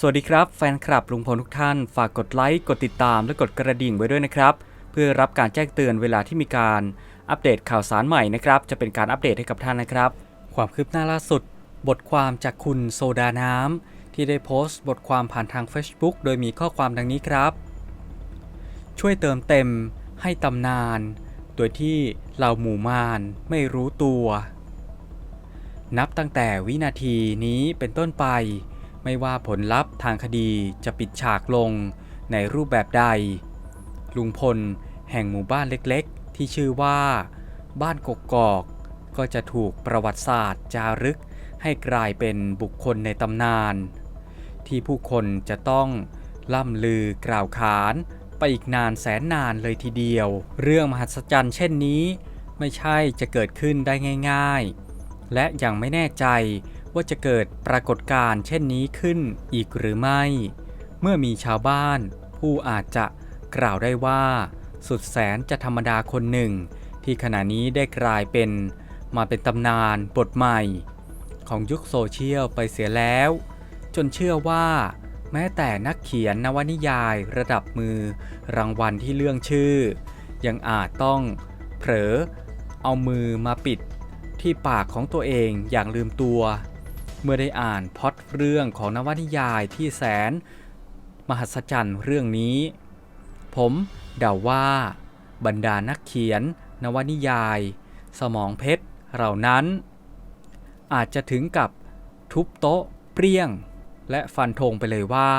สวัสดีครับแฟนคลับลุงพลทุกท่าน ฝากกดไลค์ กดติดตาม และกดกระดิ่งไว้ด้วยนะครับ เพื่อรับการแจ้งเตือนเวลาที่มีการอัปเดตข่าวสารใหม่นะครับ จะเป็นการอัปเดตให้กับท่านนะครับ ความคืบหน้าล่าสุด บทความจากคุณโซดาน้ำที่ได้โพสต์บทความผ่านทาง Facebook โดยมีข้อความดังนี้ครับ ช่วยเติมเต็ม ให้ตำนาน โดยที่เหล่าหมู่มารไม่รู้ตัว นับตั้งแต่วินาทีนี้เป็นต้นไป ไม่ว่าผลลัพธ์ทางคดีจะปิดฉากลงในรูปแบบใด ลุงพลแห่งหมู่บ้านเล็กๆ ที่ชื่อว่า บ้านกกอก ก็จะถูกประวัติศาสตร์จารึกให้กลายเป็นบุคคลในตำนาน ที่ผู้คนจะต้องล่ำลือกล่าวขานไปอีกนานแสนนานเลยทีเดียว เรื่องมหัศจรรย์เช่นนี้ ไม่ใช่จะเกิดขึ้นได้ง่าย ๆ และยังไม่แน่ใจ ว่าจะเกิดปรากฏการณ์เช่นนี้ขึ้นอีกหรือไม่ เมื่อมีชาวบ้าน ผู้อาจจะกล่าวได้ว่า สุดแสนจะธรรมดาคนหนึ่ง ที่ขณะนี้ได้กลายเป็น มาเป็นตำนานบทใหม่ ของยุคโซเชียลไปเสียแล้ว จนเชื่อว่า แม้แต่นักเขียนนวนิยายระดับมือ รางวัลที่เรื่องชื่อ ยังอาจต้องเผลอเอามือมาปิดที่ปากของตัวเองอย่างลืมตัว เมื่อได้อ่านพอตเรื่องของนวนิยายที่แสน มหัศจรรย์เรื่องนี้ ผมเดาว่า บรรดานักเขียน นวนิยาย สมองเพชรเหล่านั้น อาจจะถึงกับทุบโต๊ะเปรี้ยง และฟันธงไปเลยว่า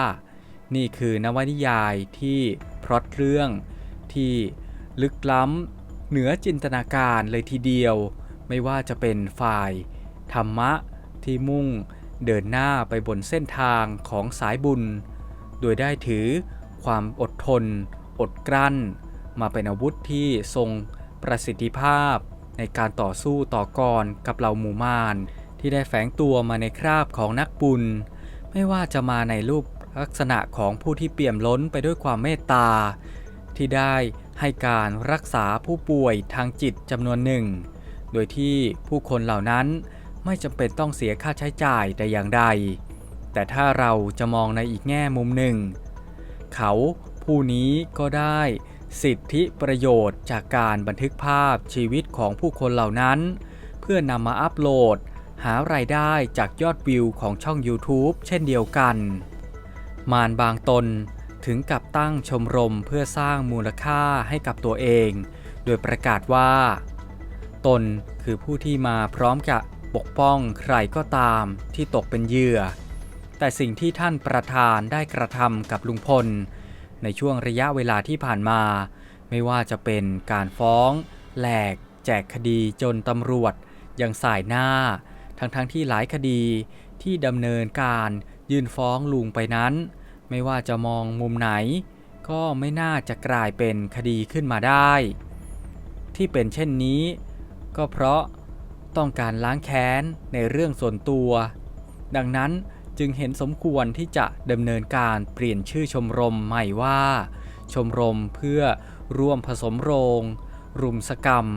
นี่คือนวนิยายที่พล็อตเรื่องที่ลึกล้ำเหนือจินตนาการเลยทีเดียว ไม่ว่าจะเป็นฝ่าย ธรรมะ ที่มุ่งเดินหน้าไปบนเส้นทางของสายบุญ โดยได้ถือความอดทน อดกลั้น มาเป็นอาวุธที่ทรงประสิทธิภาพ ในการต่อสู้ต่อกรกับเหล่าหมู่มารที่ได้แฝงตัวมาในคราบของนักบุญ ไม่ว่าจะมาในรูปลักษณะของผู้ที่เปี่ยมล้นไปด้วยความเมตตา ที่ได้ให้การรักษาผู้ป่วยทางจิตจำนวนหนึ่ง โดยที่ผู้คนเหล่านั้น ไม่จำเป็นต้องเสียค่าใช้จ่ายแต่อย่างใด แต่ถ้าเราจะมองในอีกแง่มุมหนึ่ง เขาผู้นี้ก็ได้สิทธิประโยชน์จากการบันทึกภาพชีวิตของผู้คนเหล่านั้น เพื่อนำมาอัปโหลด หารายได้จากยอดวิวของช่อง YouTube เช่นเดียวกัน มารบางตนถึงกับตั้งชมรมเพื่อสร้างมูลค่าให้กับตัวเอง โดยประกาศว่า ตนคือผู้ที่มาพร้อมกับ ปกป้องใครก็ตามที่ตกเป็นเหยื่อ แต่สิ่งที่ท่านประธานได้กระทำกับลุงพล ในช่วงระยะเวลาที่ผ่านมา ไม่ว่าจะเป็นการฟ้อง แหลก แจกคดีจนตำรวจ ยังสายหน้า ทั้งๆทที่หลายคดีที่ดำเนินการยื่นฟ้องลุงไปนั้น ไม่ว่าจะมองมุมไหน ก็ไม่น่าจะกลายเป็นคดีขึ้นมาได้ ที่เป็นเช่นนี้ ก็เพราะ ต้องการล้างแค้นในเรื่องส่วนตัว ดังนั้นจึงเห็นสมควรที่จะดำเนินการเปลี่ยนชื่อชมรมใหม่ว่า ชมรมเพื่อร่วมผสมโรง รุมสกรรม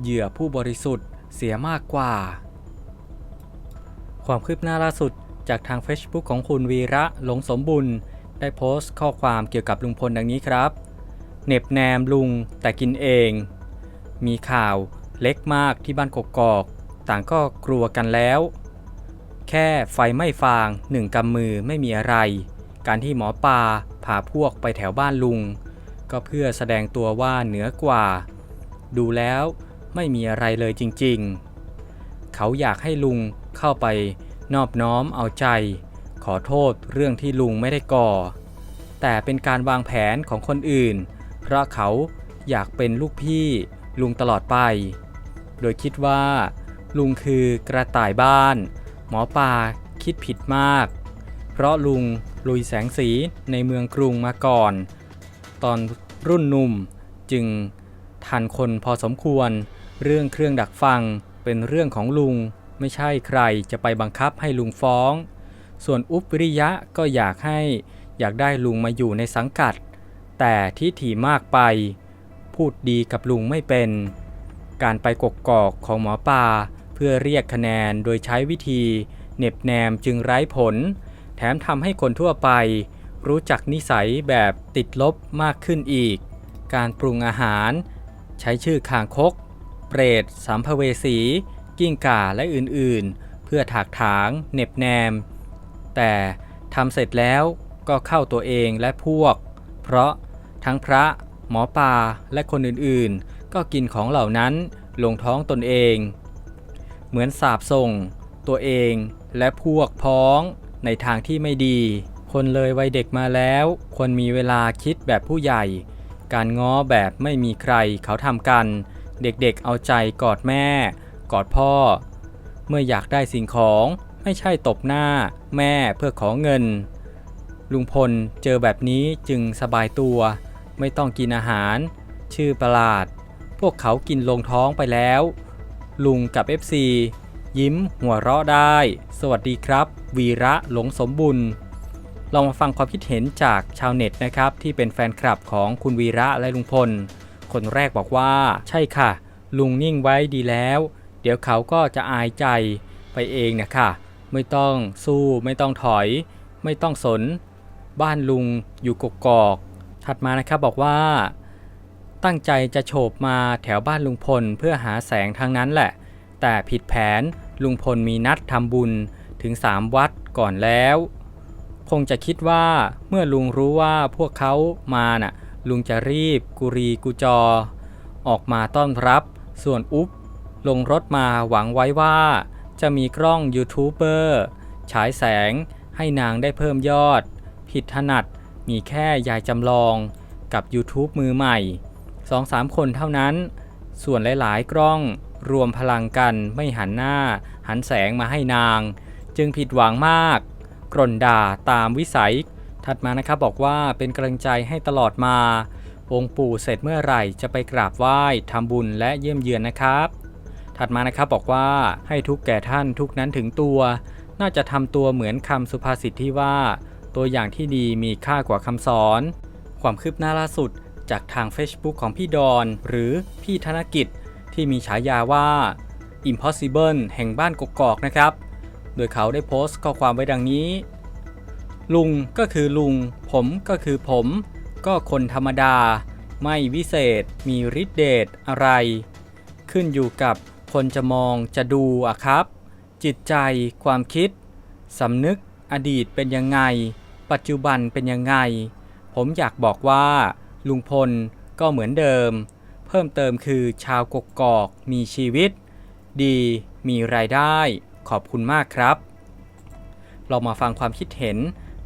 เหยื่อผู้บริสุทธิ์เสียมากกว่า ความคืบหน้าล่าสุดจากทาง Facebook ของคุณวีระหลงสมบุญ ได้โพสต์ข้อความเกี่ยวกับลุงพลดังนี้ครับเหน็บแนมลุงแต่กินเอง มีข่าวเล็กมากที่บ้านกกอก ต่างก็กลัวกันแล้ว แค่ไฟไม่ฟางหนึ่งกำมือไม่มีอะไร การที่หมอปลาพาพวกไปแถวบ้านลุง ก็เพื่อแสดงตัวว่าเหนือกว่า ดูแล้วไม่มีอะไรเลยจริงๆ เขาอยากให้ลุงเข้าไปนอบน้อมเอาใจ ขอโทษเรื่องที่ลุงไม่ได้ก่อ แต่เป็นการวางแผนของคนอื่น เพราะเขาอยากเป็นลูกพี่ลุงตลอดไป โดยคิดว่า ลุงคือกระต่ายบ้าน หมอปลาคิดผิดมาก เพราะลุงลุยแสงสีในเมืองกรุงมาก่อน ตอนรุ่นหนุ่มจึงทันคนพอสมควร เรื่องเครื่องดักฟังเป็นเรื่องของลุงไม่ใช่ใครจะไปบังคับให้ลุงฟ้อง ส่วนอุปวิริยะก็อยากให้อยากได้ลุงมาอยู่ในสังกัด แต่ที่ถี่มากไป พูดดีกับลุงไม่เป็น การไปกกอกของหมอปลา เพื่อเรียกคะแนนโดยใช้วิธีเหน็บแนมจึงไร้ผล แถมทำให้คนทั่วไป รู้จักนิสัยแบบติดลบมากขึ้นอีก การปรุงอาหาร ใช้ชื่อคางคก เปรตสัมภเวสี กิ้งก่าและอื่นๆ เพื่อถากถางเหน็บแนม แต่ทำเสร็จแล้วก็เข้าตัวเองและพวก เพราะทั้งพระหมอปลาและคนอื่นๆ ก็กินของเหล่านั้นลงท้องตนเอง เหมือนสาบส่ง ตัวเองและพวกพ้องในทางที่ไม่ดี คนเลยวัยเด็กมาแล้ว ควรมีเวลาคิดแบบผู้ใหญ่ การง้อแบบไม่มีใครเขาทำกัน เด็กๆเอาใจกอดแม่ กอดพ่อ เมื่ออยากได้สิ่งของไม่ใช่ตบหน้าแม่เพื่อขอเงิน ลุงพลเจอแบบนี้จึงสบายตัว ไม่ต้องกินอาหาร ชื่อประหลาด พวกเขากินลงท้องไปแล้ว ลุงกับ FC ยิ้มหัวเราะได้ สวัสดีครับ วีระหลงสมบุญลองมาฟังความคิดเห็นจากชาวเน็ตนะครับ ที่เป็นแฟนคลับของคุณวีระและลุงพล คนแรกบอกว่า ใช่ค่ะ ลุงนิ่งไว้ดีแล้ว เดี๋ยวเขาก็จะอายใจไปเองนะค่ะไม่ต้องสู้ไม่ต้องถอย ไม่ต้องสน บ้านลุงอยู่กกอก ถัดมานะครับบอกว่า ตั้งใจจะโฉบมาแถวบ้านลุงพลเพื่อหาแสงทางนั้นแหละ แต่ผิดแผนลุงพลมีนัดทำบุญถึง3วัดก่อนแล้ว คงจะคิดว่าเมื่อลุงรู้ว่าพวกเขามาน่ะ ลุงจะรีบ กุรีกุจอ ออกมาต้อนรับ ส่วนอุ๊บลงรถมาหวังไว้ว่า จะมีกล้องยูทูบเบอร์ฉายแสงให้นางได้เพิ่มยอด ผิดถนัดมีแค่ยายจำลองกับ YouTube มือใหม่ 2-3 คนเท่านั้น ส่วนหลายๆ กล้องรวมพลังกันไม่หันหน้า หันแสงมาให้นาง จึงผิดหวังมาก กร่นด่าตามวิสัย ถัดมานะครับบอกว่าเป็นกำลังใจให้ตลอดมา องค์ปู่เสร็จเมื่อไหร่จะไปกราบไหว้ทำบุญและเยี่ยมเยือนนะครับ ถัดมานะครับบอกว่าให้ทุกแก่ท่านทุกนั้นถึงตัว น่าจะทำตัวเหมือนคำสุภาษิตที่ว่า ตัวอย่างที่ดีมีค่ากว่าคำสอน ความคืบหน้าล่าสุด จากทาง Facebook ของพี่ดอนหรือพี่ธนกิจ ที่มีฉายาว่า Impossible แห่งบ้านกกอกนะครับ โดยเขาได้โพสต์ข้อความไว้ดังนี้ ลุงก็คือลุง ผมก็คือผม ก็คนธรรมดา ไม่วิเศษ มีฤทธิเดชอะไร ขึ้นอยู่กับคนจะมองจะดูอะครับ จิตใจความคิดสำนึกอดีตเป็นยังไง ปัจจุบันเป็นยังไง ผมอยากบอกว่า ลุงพลก็เหมือนเดิม เพิ่มเติมคือชาวกกอกมีชีวิต ดีมีรายได้ขอบคุณมากครับ เรามาฟังความคิดเห็น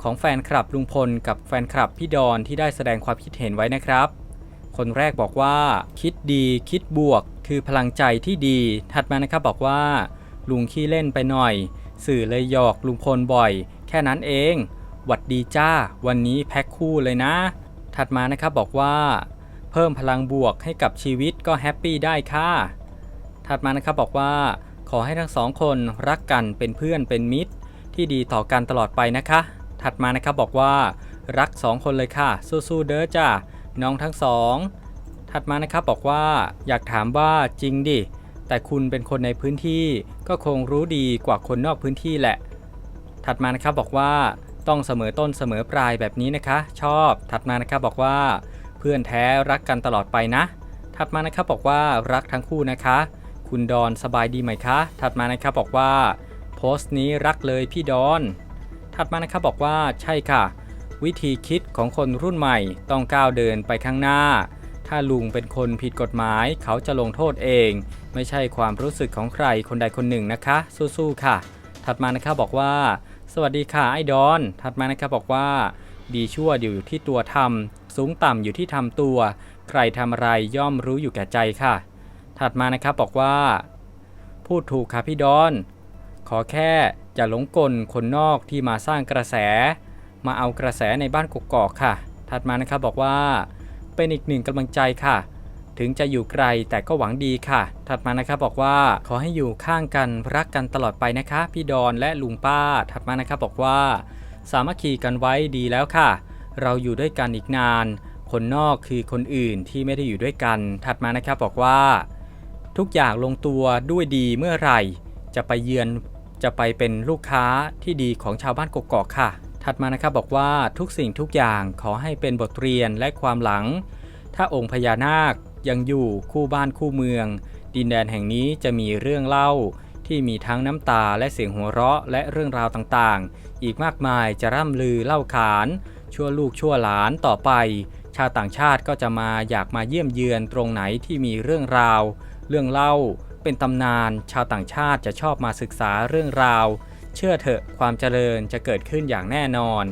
ของแฟนคลับลุงพลกับแฟนคลับพี่ดอนที่ได้แสดงความคิดเห็นไว้นะครับ คนแรกบอกว่า คิดดีคิดบวก คือพลังใจที่ดี ถัดมานะครับบอกว่า ลุงขี้เล่นไปหน่อย สื่อเลยหยอกลุงพลบ่อย แค่นั้นเอง หวัดดีจ้า วันนี้แพ็คคู่เลยนะ ถัดมานะครับบอกว่า เพิ่มพลังบวกให้กับชีวิตก็แฮปปี้ได้ค่ะ ถัดมานะครับบอกว่า ขอให้ทั้งสองคนรักกันเป็นเพื่อนเป็นมิตร ที่ดีต่อกันตลอดไปนะคะ ถัดมานะครับบอกว่า รักสองคนเลยค่ะสู้ๆเด้อจ้าน้องทั้งสองถัดมานะครับบอกว่าอยากถามว่าจริงดิ แต่คุณเป็นคนในพื้นที่ก็คงรู้ดีกว่าคนนอกพื้นที่แหละ ถัดมานะครับบอกว่า ต้องเสมอต้นเสมอปลายแบบนี้นะคะ ชอบถัดมานะครับบอกว่า เพื่อนแท้รักกันตลอดไปนะ ถัดมานะครับบอกว่ารักทั้งคู่นะคะ คุณดอนสบายดีไหมคะ ถัดมานะครับบอกว่า โพสต์นี้รักเลยพี่ดอน ถัดมานะครับบอกว่าใช่ค่ะ วิธีคิดของคนรุ่นใหม่ต้องก้าวเดินไปข้างหน้า ถ้าลุงเป็นคนผิดกฎหมายเขาจะลงโทษเอง ไม่ใช่ความรู้สึกของใครคนใดคนหนึ่งนะคะ สู้ๆค่ะ ถัดมานะครับบอกว่า สวัสดีค่ะไอ้ดอน ถัดมานะครับบอกว่า ดีชั่วอยู่ที่ตัวทำสูงต่ำอยู่ที่ทำตัว ใครทำอะไรย่อมรู้อยู่แก่ใจค่ะ ถัดมานะครับบอกว่า พูดถูกค่ะพี่ดอน ขอแค่อย่าหลงกลคนนอกที่มาสร้างกระแส มาเอากระแสในบ้านกกอกค่ะ ถัดมานะครับบอกว่า เป็นอีกหนึ่งกำลังใจค่ะ ถึงจะอยู่ไกลแต่ก็หวังดีค่ะ ถัดมานะครับบอกว่าขอให้อยู่ข้างกันรักกันตลอดไปนะคะ พี่ดอนและลุงป้า ถัดมานะครับบอกว่า สามัคคีกันไว้ดีแล้วค่ะ เราอยู่ด้วยกันอีกนาน คนนอกคือคนอื่นที่ไม่ได้อยู่ด้วยกัน ถัดมานะครับบอกว่า ทุกอย่างลงตัวด้วยดีเมื่อไหร่ จะไปเยือนจะไปเป็นลูกค้าที่ดีของชาวบ้านกกอกค่ะ ถัดมานะครับบอกว่าทุกสิ่งทุกอย่างขอให้เป็นบทเรียนและความหลัง ถ้าองค์พญานาค ยังอยู่คู่บ้านคู่เมือง ดินแดนแห่งนี้จะมีเรื่องเล่า ที่มีทั้งน้ำตาและเสียงหัวเราะและเรื่องราวต่างๆ อีกมากมายจะร่ำลือเล่าขาน ชั่วลูกชั่วหลานต่อไป ชาวต่างชาติก็จะมาอยากมาเยี่ยมเยือนตรงไหนที่มีเรื่องราว เรื่องเล่า เป็นตำนาน ชาวต่างชาติจะชอบมาศึกษาเรื่องราว เชื่อเถอะความเจริญจะเกิดขึ้นอย่างแน่นอน